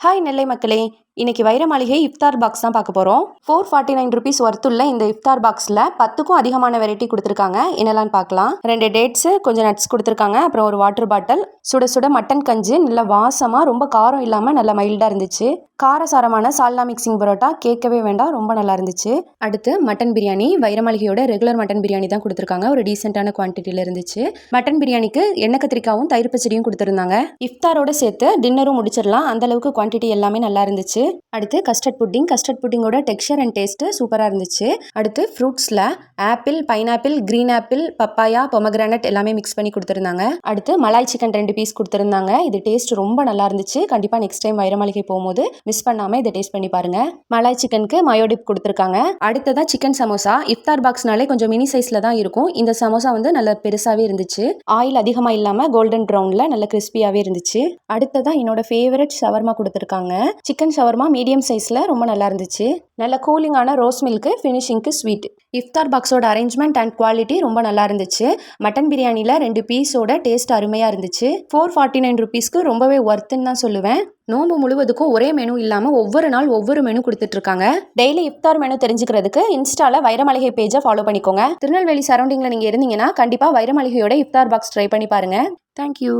Hi நெல்லை மக்களே. இன்னைக்கு வைர மாளிகை இஃப்தார் பாக்ஸ் தான் பார்க்க போகிறோம் ஃபோர் ஃபார்ட்டி நைன் ருபீஸ் ஒர்த்துள்ள இந்த இஃப்தார் பாக்ஸில் பத்துக்கும் அதிகமான வெரைட்டி கொடுத்துருக்காங்க. என்னெல்லாம் பார்க்கலாம். ரெண்டு டேட்ஸு கொஞ்சம் நட்ஸ் கொடுத்துருக்காங்க. அப்புறம் ஒரு வாட்டர் பாட்டில் சுட சுட மட்டன் கஞ்சி நல்ல வாசமாக ரொம்ப காரம் இல்லாமல் நல்ல மைல்டாக இருந்துச்சு. காரசாரமான சால்னா மிக்சிங் பரோட்டா கேட்கவே வேண்டாம் ரொம்ப நல்லா இருந்துச்சு. அடுத்து மட்டன் பிரியாணி வைரமாளிகையோட ரெகுலர் மட்டன் பிரியாணி தான் கொடுத்துருக்காங்க. ஒரு டீசெண்டான குவான்டிட்டியில் இருந்துச்சு. மட்டன் பிரியாணிக்கு எண்ணெய் கத்திரிக்காவும் தயிர் பச்சடியும் கொடுத்துருந்தாங்க. இஃப்தாரோட சேர்த்து டின்னரும் முடிச்சிடலாம். அந்த அளவுக்கு குவான்டிட்டி எல்லாமே நல்லா இருந்துச்சு. அடுத்து கஸ்டர்ட் புட்டிங் கஸ்டர்ட் புட்டிங்கோட டெக்ஸ்சர் அண்ட் டேஸ்ட்டு சூப்பராக இருந்துச்சு. அடுத்து ஃப்ரூட்ஸில் apple pineapple green apple papaya pomegranate எல்லாமே மிக்ஸ் பண்ணி கொடுத்துருந்தாங்க. அடுத்து மலாய் சிக்கன் ரெண்டு பீஸ் கொடுத்துருந்தாங்க. இது டேஸ்ட் ரொம்ப நல்லா இருந்துச்சு. கண்டிப்பாக நெக்ஸ்ட் டைம் வைரமாளிகை போகும்போது மிஸ் பண்ணாமல் இதை டேஸ்ட் பண்ணி பாருங்க. மலாய் சிக்கனுக்கு மயோடிப் கொடுத்துருக்காங்க. அடுத்ததாக சிக்கன் சமோசா இஃப்தார் பாக்ஸ்னாலே கொஞ்சம் மினி சைஸில் தான் இருக்கும். இந்த சமோசா வந்து நல்ல பெருசாகவே இருந்துச்சு. ஆயில் அதிகமாக இல்லாமல் கோல்டன் ப்ரௌனில் நல்ல கிறிஸ்பியாகவே இருந்துச்சு. அடுத்ததாக என்னோட ஃபேவரட் ஷவர்மா கொடுத்துருக்காங்க. சிக்கன் ஷவர்மா மீடியம் சைஸில் ரொம்ப நல்லா இருந்துச்சு. நல்ல கூலிங்கான ரோஸ் மில்க்கு ஃபினிஷிங்க்கு ஸ்வீட் இஃப்தார் பாக்ஸோட அரேஞ்ச்மெண்ட் அண்ட் குவாலிட்டி ரொம்ப நல்லா இருந்துச்சு. மட்டன் பிரியாணியில் ரெண்டு பீஸோட டேஸ்ட் அருமையாக இருந்துச்சு. ஃபோர் ஃபார்ட்டி நைன் ருபீஸ்க்கு ரொம்பவே ஒர்த்துன்னு தான் சொல்லுவேன். நோன்பு முழுவதுக்கும் ஒரே மெனு இல்லாமல் ஒவ்வொரு நாள் ஒவ்வொரு மெனு கொடுத்துட்ருக்காங்க. டெய்லி இஃப்தார் மெனு தெரிஞ்சுக்கிறதுக்கு இன்ஸ்டாவில் வைரமளிகை பேஜை ஃபாலோ பண்ணிக்கோங்க. திருநெல்வேலி சரௌண்டிங்கில் நீங்கள் இருந்தீங்கன்னா கண்டிப்பாக வைரமளிகையோட இஃப்தார் பாக்ஸ் ட்ரை பண்ணி பாருங்கள் தேங்க்யூ